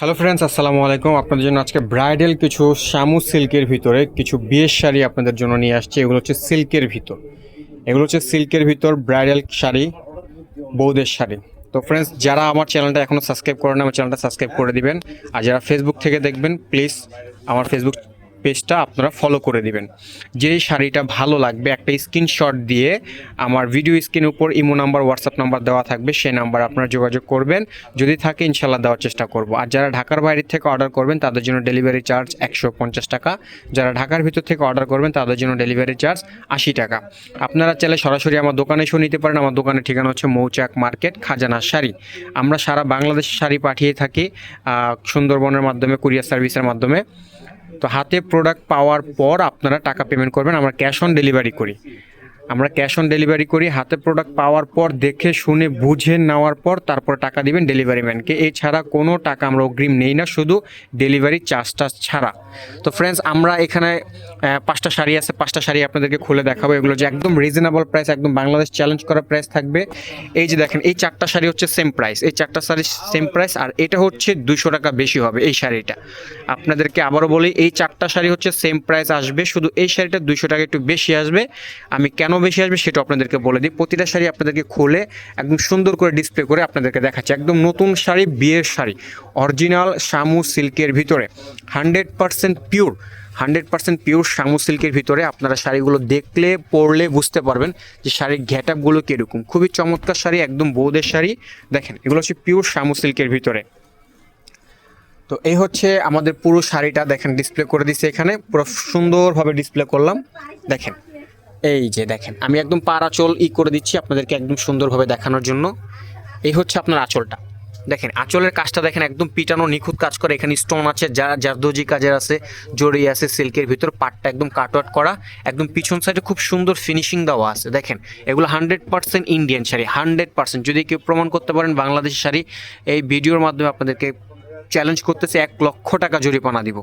Hello friends আসসালামু আলাইকুম। আপনাদের জন্য আজকে ব্রাইডাল কিছু শ্যামু সিল্কের ভিতরে কিছু বিয়ের শাড়ি আপনাদের জন্য নিয়ে আসছে। এগুলো হচ্ছে সিল্কের ভিতর। এগুলো হচ্ছে সিল্কের ভিতর ব্রাইডাল শাড়ি, বৌদের শাড়ি। তো ফ্রেন্ডস যারা আমার চ্যানেলটা এখনও সাবস্ক্রাইব করেন আমার চ্যানেলটা সাবস্ক্রাইব করে দিবেন। আর যারা ফেসবুক থেকে দেখবেন প্লিজ আমার ফেসবুক পেজটা আপনারা ফলো করে দিবেন। যেই শাড়িটা ভালো লাগবে, একটা স্ক্রিনশট দিয়ে আমার ভিডিও স্ক্রিন উপর ইমো নাম্বার হোয়াটসঅ্যাপ নাম্বার দেওয়া থাকবে, সেই নাম্বার আপনারা যোগাযোগ করবেন। যদি থাকে ইনশাল্লাহ দেওয়ার চেষ্টা করব। আর যারা ঢাকার বাইরে থেকে অর্ডার করবেন, তাদের জন্য ডেলিভারি চার্জ একশো পঞ্চাশ টাকা। যারা ঢাকার ভিতর থেকে অর্ডার করবেন, তাদের জন্য ডেলিভারি চার্জ আশি টাকা। আপনারা চাইলে সরাসরি আমার দোকানে এসেও নিতে পারেন। আমার দোকানের ঠিকানা হচ্ছে মৌচাক মার্কেট খাজানা শাড়ি। আমরা সারা বাংলাদেশে শাড়ি পাঠিয়ে থাকি সুন্দরবনের মাধ্যমে, কুরিয়ার সার্ভিসের মাধ্যমে। তো হাতে প্রোডাক্ট পাওয়ার পর আপনারা টাকা পেমেন্ট করবেন আমরা ক্যাশ অন ডেলিভারি করি। আমরা ক্যাশ অন ডেলিভারি করি, হাতে প্রোডাক্ট পাওয়ার পর দেখে, শুনে, বুঝে নেওয়ার পর তারপর টাকা দিবেন ডেলিভারি ম্যানকে এছাড়া কোনো টাকা আমরা অগ্রিম নেই না, শুধু ডেলিভারি চার্জটা ছাড়া। তো ফ্রেন্ডস আমরা এখানে পাঁচটা শাড়ি আছে, পাঁচটা শাড়ি আপনাদেরকে খুলে দেখাবো। এগুলো যে একদম রিজনেবল প্রাইস একদম বাংলাদেশ চ্যালেঞ্জ করা প্রাইস থাকবে। এই যে দেখেন, এই চারটা শাড়ি হচ্ছে সেম প্রাইস এই চারটা শাড়ি সেম প্রাইস আর এটা হচ্ছে দুশো টাকা বেশি হবে এই শাড়িটা। আপনাদেরকে আবারও বলি, এই চারটা শাড়ি হচ্ছে সেম প্রাইস আসবে, শুধু এই শাড়িটা দুশো টাকা একটু বেশি আসবে। আমি কেন বেশি আসবে, সেটা আপনাদেরকে বলে দিই। প্রতিটা শাড়ি আপনাদেরকে খুলে একদম সুন্দর করে ডিসপ্লে করে আপনাদেরকে দেখাচ্ছি। একদম নতুন শাড়ি, বিয়ের শাড়ি অরিজিনাল শামু সিল্কের ভিতরে। Hundred percent pure hundred percent pure Shamu সিল্কের ভিতরে আপনারা শাড়িগুলো দেখলে, পরলে বুঝতে পারবেন যে শাড়ির ঘ্যাটাপগুলো কীরকম। খুবই চমৎকার শাড়ি, একদম বৌদের শাড়ি। দেখেন, এগুলো হচ্ছে পিওর শামু সিল্কের ভিতরে। তো এই হচ্ছে আমাদের পুরো শাড়িটা, দেখেন ডিসপ্লে করে দিছে এখানে। পুরো সুন্দরভাবে ডিসপ্লে করলাম। দেখেন। এই যে দেখেন, আমি একদম পার আঁচল ই করে দিচ্ছি আপনাদেরকে একদম সুন্দরভাবে দেখানোর জন্য। এই হচ্ছে আপনার আঁচলটা। দেখেন, আঁচলের কাজটা দেখেন, একদম পিটানো, নিখুঁত কাজ করে এখানে স্টোন আছে, যা জারদোজি কাজের আছে, জড়ি আছে সিল্কের ভিতর, পাটটা একদম কাটওয়াট করা, একদম পিছন সাইডে খুব সুন্দর ফিনিশিং দেওয়া আছে। দেখেন, এগুলো hundred percent Indian sari hundred percent যদি কেউ প্রমাণ করতে পারেন বাংলাদেশের শাড়ি, এই ভিডিওর মাধ্যমে আপনাদেরকে চ্যালেঞ্জ করতেছে, এক লক্ষ টাকা জরিমানা দিব।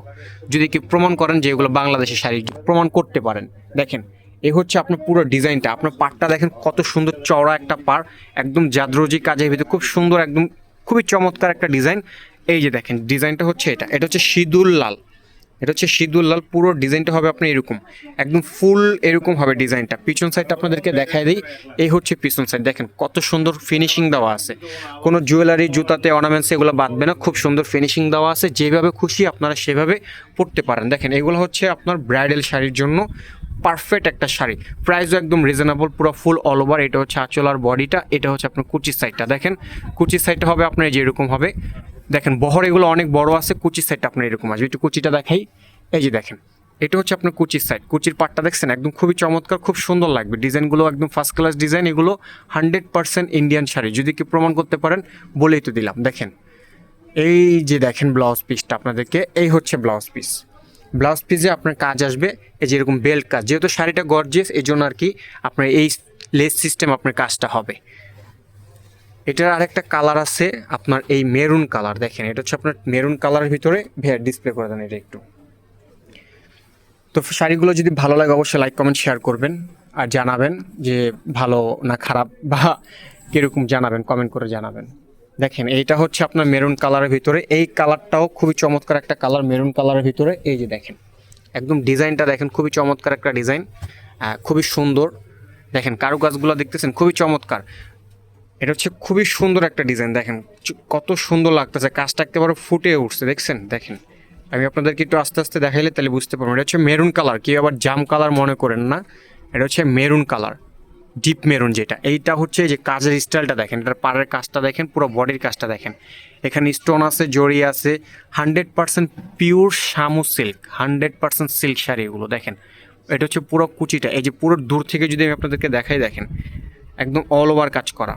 যদি কেউ প্রমাণ করেন যে এগুলো বাংলাদেশের শাড়ি, প্রমাণ করতে পারেন। দেখেন এই হচ্ছে আপনার পুরো ডিজাইনটা। আপনার পাটটা দেখেন কত সুন্দর চওড়া একটা পার একদম জাদ্রজি কাজের ভিতরে, খুব সুন্দর, একদম খুবই চমৎকার একটা ডিজাইন। এই যে দেখেন, ডিজাইনটা হচ্ছে এটা। এটা হচ্ছে সিঁদুর লাল। এটা হচ্ছে সিঁদুর লাল, পুরো ডিজাইনটা হবে আপনার এরকম। একদম ফুল এরকম হবে ডিজাইনটা। পিছন সাইডটা আপনাদেরকে দেখায় দিই। এই হচ্ছে পিছন সাইড দেখেন, কত সুন্দর ফিনিশিং দেওয়া আছে। কোনো জুয়েলারি জুতাতে অর্নামেন্টস এগুলো বাঁধবে না। খুব সুন্দর ফিনিশিং দেওয়া আছে। যেভাবে খুশি আপনারা সেভাবে পরতে পারেন। দেখেন, এগুলো হচ্ছে আপনার ব্রাইডাল শাড়ির জন্য। পারফেক্ট একটা শাড়ি। প্রাইসও একদম রিজনেবল পুরো ফুল অল ওভার এটা হচ্ছে আঁচল আর বডিটা এটা হচ্ছে আপনার কুচির সাইডটা দেখেন কুচির সাইডটা হবে আপনার যেরকম হবে। দেখেন, বহর এগুলো অনেক বড় আছে কুচির সাইডটা আপনার এরকম আসবে। একটু কুচিটা দেখাই। এই যে দেখেন, এটা হচ্ছে আপনার কুচির সাইড কুচির পাটটা দেখছেন? একদম খুবই চমৎকার, খুব সুন্দর লাগবে। ডিজাইনগুলো একদম ফার্স্ট ক্লাস ডিজাইন এগুলো হান্ড্রেড পার্সেন্ট ইন্ডিয়ান শাড়ি। যদি কি প্রমাণ করতে পারেন, বলেই তো দিলাম। দেখেন, এই যে দেখেন ব্লাউজ পিসটা আপনাদেরকে, এই হচ্ছে ব্লাউজ পিস ব্লাউজ পিসে আপনার কাজ আসবে, এই যেরকম বেল্ট কাজ। যেহেতু শাড়িটা গর্জিয়াস এই জন্য আর কি আপনার এই লেস সিস্টেম আপনার কাজটা হবে। এটার আরেকটা কালার আছে আপনার এই মেরুন কালার দেখেন, এটা হচ্ছে আপনার মেরুন কালারের ভিতরে। ভেয়ার ডিসপ্লে করে দেন এটা একটু। তো শাড়িগুলো যদি ভালো লাগে, অবশ্যই লাইক কমেন্ট শেয়ার করবেন আর জানাবেন যে ভালো না খারাপ, বা কীরকম জানাবেন কমেন্ট করে জানাবেন। দেখেন, এইটা হচ্ছে আপনার মেরুন কালারের ভিতরে। এই কালারটাও খুবই চমৎকার একটা কালার, মেরুন কালারের ভিতরে। এই যে দেখেন, একদম ডিজাইনটা দেখেন, খুবই চমৎকার একটা ডিজাইন। খুবই সুন্দর। দেখেন, কারু কারুকাজগুলো দেখতেছেন, খুবই চমৎকার। এটা হচ্ছে খুবই সুন্দর একটা ডিজাইন, দেখেন। কত সুন্দর লাগতেছে, কাজটা একেবারে ফুটে উঠছে, দেখছেন? দেখেন, আমি আপনাদেরকে একটু আস্তে আস্তে দেখাইলে তাহলে বুঝতে পারব এটা হচ্ছে মেরুন কালার, কেউ আবার জাম কালার মনে করেন না। এটা হচ্ছে মেরুন কালার। ডিপ মেরুন যেটা, এইটা হচ্ছে যে কাজের স্টাইলটা দেখেন, এটার পাড়ের কাজটা দেখেন, পুরো বডির কাজটা দেখেন। এখানে স্টোন আছে, জড়ি আছে hundred percent pure Shamu silk hundred percent silk sari এগুলো দেখেন। এটা হচ্ছে পুরো কুচিটা, এই যে পুরো দূর থেকে যদি আমি আপনাদেরকে দেখাই দেখেন, একদম অল ওভার কাজ করা।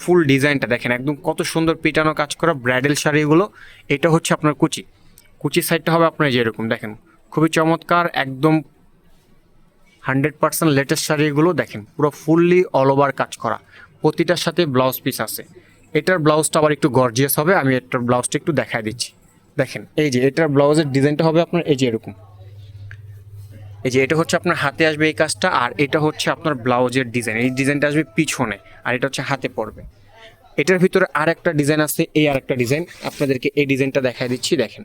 ফুল ডিজাইনটা দেখেন, একদম কত সুন্দর পিটানো কাজ করা ব্রাইডাল শাড়িগুলো এটা হচ্ছে আপনার কুচি। কুচির সাইডটা হবে আপনার যেরকম দেখেন। খুবই চমৎকার, একদম হান্ড্রেড পার্সেন্ট লেটেস্ট শাড়িগুলো দেখেন, পুরো ফুললি অল ওভার কাজ করা। প্রতিটার সাথে ব্লাউজ পিস আছে। এটার ব্লাউজটা আবার একটু গর্জিয়াস হবে, আমি এটার ব্লাউজটা একটু দেখায় দিচ্ছি। দেখেন, এই যে এটার ব্লাউজের ডিজাইনটা হবে আপনার, এই যে এরকম। এই যে এটা হচ্ছে আপনার হাতে আসবে এই কাজটা, আর এটা হচ্ছে আপনার ব্লাউজের ডিজাইন এই ডিজাইনটা আসবে পিছনে, আর এটা হচ্ছে হাতে পড়বে। এটার ভিতরে আর একটা ডিজাইন আছে, এই আর একটা ডিজাইন আপনাদেরকে এই ডিজাইনটা দেখাই দিচ্ছি, দেখেন।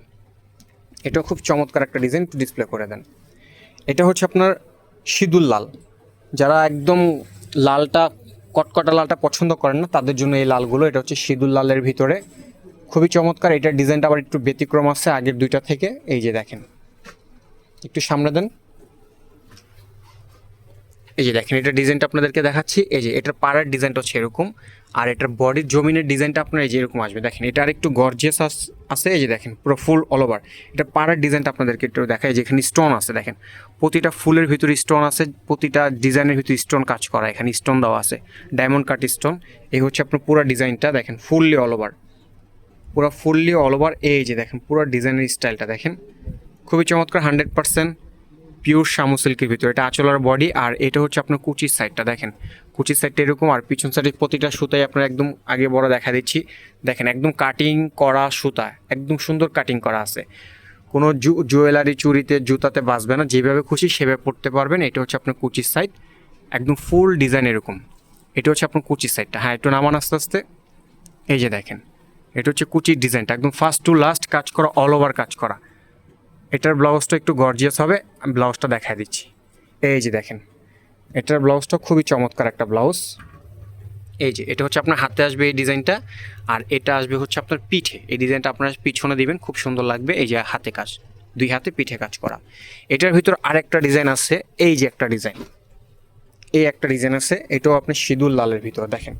এটা খুব চমৎকার একটা ডিজাইন ডিসপ্লে করে দেন। এটা হচ্ছে আপনার সিঁদুর লাল। যারা একদম লালটা, কটকটা লালটা পছন্দ করেন না, তাদের জন্য এই লালগুলো, এটা হচ্ছে সিঁদুর লালের ভিতরে। খুবই চমৎকার, এটার ডিজাইনটা আবার একটু ব্যতিক্রম আছে আগের দুইটা থেকে। এই যে দেখেন, একটু সামনে দেন। এই যে দেখেন এটা ডিজাইনটা আপনাদেরকে দেখাচ্ছি। এই যে, এটার পাড়ার ডিজাইনটা হচ্ছে এরকম। আর এটার বডির জমিনের ডিজাইনটা আপনার এই যে এরকম আসবে। দেখেন, এটা আর একটু গর্জিয়াস আছে, এই যে দেখেন, পুরো ফুল অল ওভার এটা পাড়ার ডিজাইনটা আপনাদেরকে একটু দেখায় যেখানে স্টোন আছে, দেখেন। প্রতিটা ফুলের ভিতরে স্টোন আছে, প্রতিটা ডিজাইনের ভিতরে স্টোন কাজ করা, এখানে স্টোন দেওয়া আছে। ডায়মন্ড কাট স্টোন এই হচ্ছে আপনার পুরো ডিজাইনটা দেখেন ফুললি অল ওভার পুরো ফুললি অল ওভার এই যে দেখেন, পুরো ডিজাইনের স্টাইলটা দেখেন। খুবই চমৎকার হান্ড্রেড পার্সেন্ট পিওর শামু সিল্কের ভিতরে। এটা আঁচলার বডি আর এটা হচ্ছে আপনার কুচির সাইডটা দেখেন। কুচির সাইডটা এরকম, আর পিছন সাইডের প্রতিটা সুতায় আপনার একদম আগে বড় দেখা দিচ্ছি। দেখেন, একদম কাটিং করা সুতা, একদম সুন্দর কাটিং করা আছে। কোনো জুয়েলারি চুরিতে, জুতাতে বাঁচবে না, যেভাবে খুশি সেভাবে পড়তে পারবেন। এটা হচ্ছে আপনার কুচির সাইড একদম ফুল ডিজাইন এরকম। এটা হচ্ছে আপনার কুচির সাইডটা হ্যাঁ একটু নামান আস্তে আস্তে। এই যে দেখেন, এটা হচ্ছে কুচির ডিজাইনটা একদম ফার্স্ট টু লাস্ট কাজ করা অল ওভার কাজ করা। এটার ব্লাউজটা একটু গর্জিয়াস হবে। আমি ব্লাউজটা দেখাই দিচ্ছি। এই যে দেখেন, এটার ব্লাউজটা খুবই চমৎকার একটা ব্লাউজ। এই যে, এটা হচ্ছে আপনার হাতে আসবে এই ডিজাইনটা, আর এটা আসবে হচ্ছে আপনার পিঠে। এই ডিজাইনটা আপনার পিছনে দিবেন, খুব সুন্দর লাগবে। এই যে হাতে কাজ, দুই হাতে পিঠে কাজ করা। এটার ভিতর আরেকটা ডিজাইন আছে, এই যে একটা ডিজাইন। এই একটা ডিজাইন আছে, এটাও আপনি সিঁদুর লালের ভিতর দেখেন।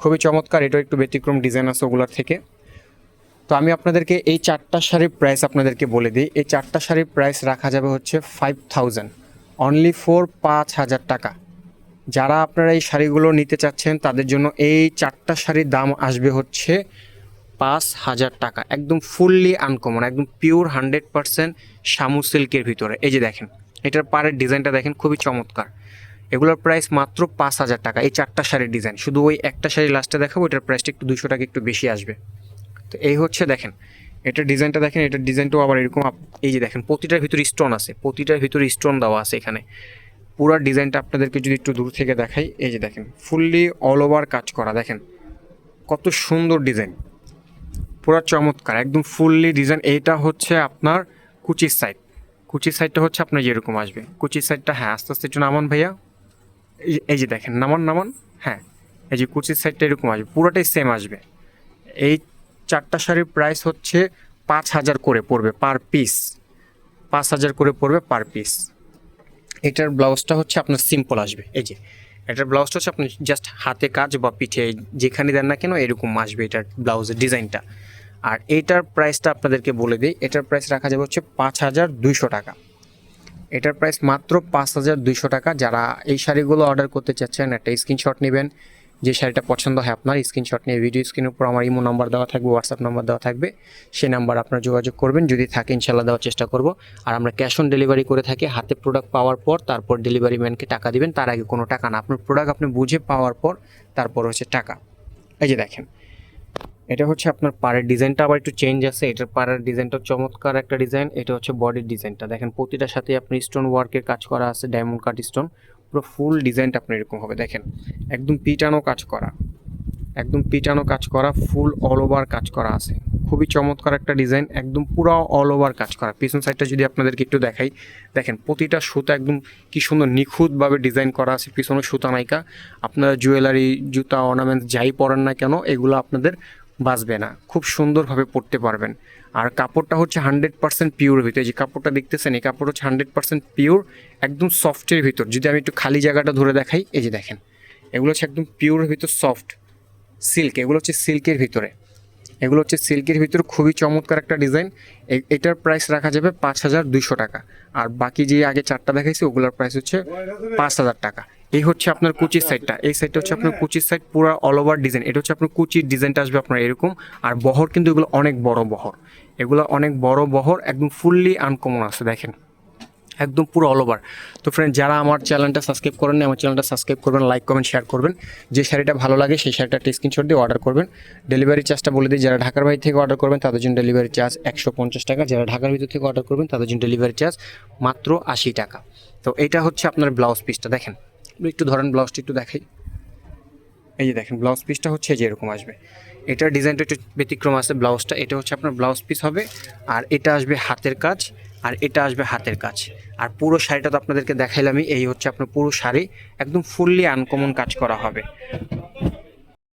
খুবই চমৎকার, এটাও একটু ব্যতিক্রম ডিজাইন আছে ওগুলোর থেকে। তো আমি আপনাদেরকে এই চারটা শাড়ির প্রাইস আপনাদেরকে বলে দিই। এই চারটা শাড়ির প্রাইস রাখা যাবে হচ্ছে ফাইভ থাউজেন্ড অনলি ফোর পাঁচ হাজার টাকা। যারা আপনারা এই শাড়িগুলো নিতে চাচ্ছেন, তাদের জন্য এই চারটা শাড়ির দাম আসবে হচ্ছে পাঁচ হাজার টাকা। একদম ফুললি আনকমন একদম পিওর হান্ড্রেড পারসেন্ট শামু সিল্কের ভিতরে। এই যে দেখেন, এটার পাড়ের ডিজাইনটা দেখেন, খুবই চমৎকার। এগুলোর প্রাইস মাত্র পাঁচ হাজার টাকা। এই চারটা শাড়ির ডিজাইন শুধু ওই একটা শাড়ি লাস্টে দেখাবো, এটার প্রাইসটা একটু দুশো টাকা একটু বেশি আসবে। তো এই হচ্ছে দেখেন এটার ডিজাইনটা দেখেন এটার ডিজাইনটাও আবার এরকম এই যে দেখেন, প্রতিটার ভিতরে স্টোন আছে, প্রতিটার ভিতরে স্টোন দেওয়া আছে এখানে। পুরো ডিজাইনটা আপনাদেরকে যদি একটু দূর থেকে দেখাই, এই যে দেখেন ফুললি অল ওভার কাজ করা, দেখেন, কত সুন্দর ডিজাইন। পুরো চমৎকার, একদম ফুললি ডিজাইন এইটা হচ্ছে আপনার কুচির সাইড কুচির সাইডটা হচ্ছে আপনার যেরকম আসবে। কুচির সাইডটা হ্যাঁ আস্তে আস্তে একটু নামান ভাইয়া। এই যে দেখেন, নামান নামান হ্যাঁ এই যে কুচির সাইডটা এরকম আসবে, পুরোটাই সেম আসবে। এই চারটা শাড়ির প্রাইস হচ্ছে পাঁচ হাজার করে পড়বে পার পিস পাঁচ হাজার করে পড়বে পার পিস এটার ব্লাউজটা হচ্ছে আপনার সিম্পল আসবে। এই যে, এটার ব্লাউজটা হচ্ছে আপনি জাস্ট হাতে কাজ বা পিঠে যেখানে দেন না কেন এরকম আসবে এটার ব্লাউজের ডিজাইনটা। আর এইটার প্রাইসটা আপনাদেরকে বলে দিই, এটার প্রাইস রাখা যাবে হচ্ছে পাঁচ হাজার দুইশো টাকা। এটার প্রাইস মাত্র পাঁচ হাজার দুইশো টাকা। যারা এই শাড়িগুলো অর্ডার করতে চাচ্ছেন, একটা স্ক্রিনশট নেবেন। যে শাড়িটা পছন্দ হয় আপনার স্ক্রিনশট নিয়ে ভিডিও স্ক্রিনের উপর আমার ইমো নাম্বার দেওয়া থাকবে হোয়াটসঅ্যাপ নাম্বার দেওয়া থাকবে সেই নাম্বার আপনার যোগাযোগ করবেন। যদি থাকে ইনশাল্লাহ দেওয়ার চেষ্টা করব। আর আমরা ক্যাশ অন ডেলিভারি করে থাকি, হাতে প্রোডাক্ট পাওয়ার পর তারপর ডেলিভারি ম্যানকে টাকা দিবেন, তার আগে কোনো টাকা না। আপনার প্রোডাক্ট আপনি বুঝে পাওয়ার পর তারপর হচ্ছে টাকা। এই যে দেখেন, এটা হচ্ছে আপনার পাড়ের ডিজাইনটা আবার একটু চেঞ্জ আছে, এটার পাড়ের ডিজাইনটা চমৎকার একটা ডিজাইন এটা হচ্ছে বডির ডিজাইনটা দেখেন প্রতিটার সাথে আপনি স্টোন ওয়ার্কের কাজ করা আছে ডায়মন্ড কাট স্টোন পুরো ফুল ডিজাইনটা আপনার এরকম হবে, দেখেন। একদম পিটানো কাজ করা। একদম পিটানো কাজ করা ফুল অল ওভার কাজ করা আছে। খুবই চমৎকার একটা ডিজাইন একদম পুরো অল ওভার কাজ করা। পিছন সাইডটা যদি আপনাদেরকে একটু দেখাই, দেখেন, প্রতিটা সুতা একদম কি সুন্দর নিখুঁতভাবে ডিজাইন করা আছে পিছনে সুতা নাইকা আপনারা জুয়েলারি জুতা অর্নামেন্টস যাই পরেন না কেন, এগুলো আপনাদের বাঁচবে না। খুব সুন্দরভাবে পরতে পারবেন। আর কাপড়টা হচ্ছে হান্ড্রেড পার্সেন্ট পিওর ভিতরে যে কাপড়টা দেখতেছেন, এই কাপড় হচ্ছে হান্ড্রেড পার্সেন্ট পিওর একদম সফটের ভিতর। যদি আমি একটু খালি জায়গাটা ধরে দেখাই, এই যে দেখেন, এগুলো হচ্ছে একদম পিওরের ভিতর সফট সিল্ক এগুলো হচ্ছে সিল্কের ভিতরে। এগুলো হচ্ছে সিল্কের ভিতরে খুবই চমৎকার একটা ডিজাইন এটার প্রাইস রাখা যাবে পাঁচ হাজার দুইশো টাকা। আর বাকি যে আগে চারটা দেখাইছি, ওগুলোর প্রাইস হচ্ছে পাঁচ হাজার টাকা। এই হচ্ছে আপনার কুচির সাইডটা এই সাইডটা হচ্ছে আপনার কুচির সাইড পুরো অল ওভার ডিজাইন এটা হচ্ছে আপনার কুচির ডিজাইনটা আসবে আপনার এরকম। আর বহর কিন্তু এগুলো অনেক বড় বহর। এগুলো অনেক বড় বহর, একদম ফুললি আনকমন আছে, দেখেন। একদম পুরো অল ওভার তো ফ্রেন্ড যারা আমার চ্যানেলটা সাবস্ক্রাইব করেন আমার চ্যানেলটা সাবস্ক্রাইব করবেন লাইক কমেন্ট শেয়ার করবেন। যে শাড়িটা ভালো লাগে, সেই শাড়িটা একটা স্ক্রিনশট দিয়ে অর্ডার করবেন। ডেলিভারি চার্জটা বলে দিই, যারা ঢাকার বাইরে থেকে অর্ডার করবেন, তাদের জন্য ডেলিভারি চার্জ একশো পঞ্চাশ টাকা। যারা ঢাকার ভিতর থেকে অর্ডার করবেন, তাদের জন্য ডেলিভারি চার্জ মাত্র আশি টাকা। তো এটা হচ্ছে আপনার ব্লাউজ পিসটা দেখেন। একটু ধরেন ব্লাউজটা একটু দেখাই। এই যে দেখেন, ব্লাউজ পিসটা হচ্ছে যে এরকম আসবে। এটার ডিজাইনটা একটু ব্যতিক্রম আছে, ব্লাউজটা, এটা হচ্ছে আপনার ব্লাউজ পিস হবে, আর এটা আসবে হাতের কাজ, আর এটা আসবে হাতের কাজ। আর পুরো শাড়িটা তো আপনাদেরকে দেখাইলামই, এই হচ্ছে আপনার পুরো শাড়ি, একদম ফুললি আনকমন কাজ করা হবে।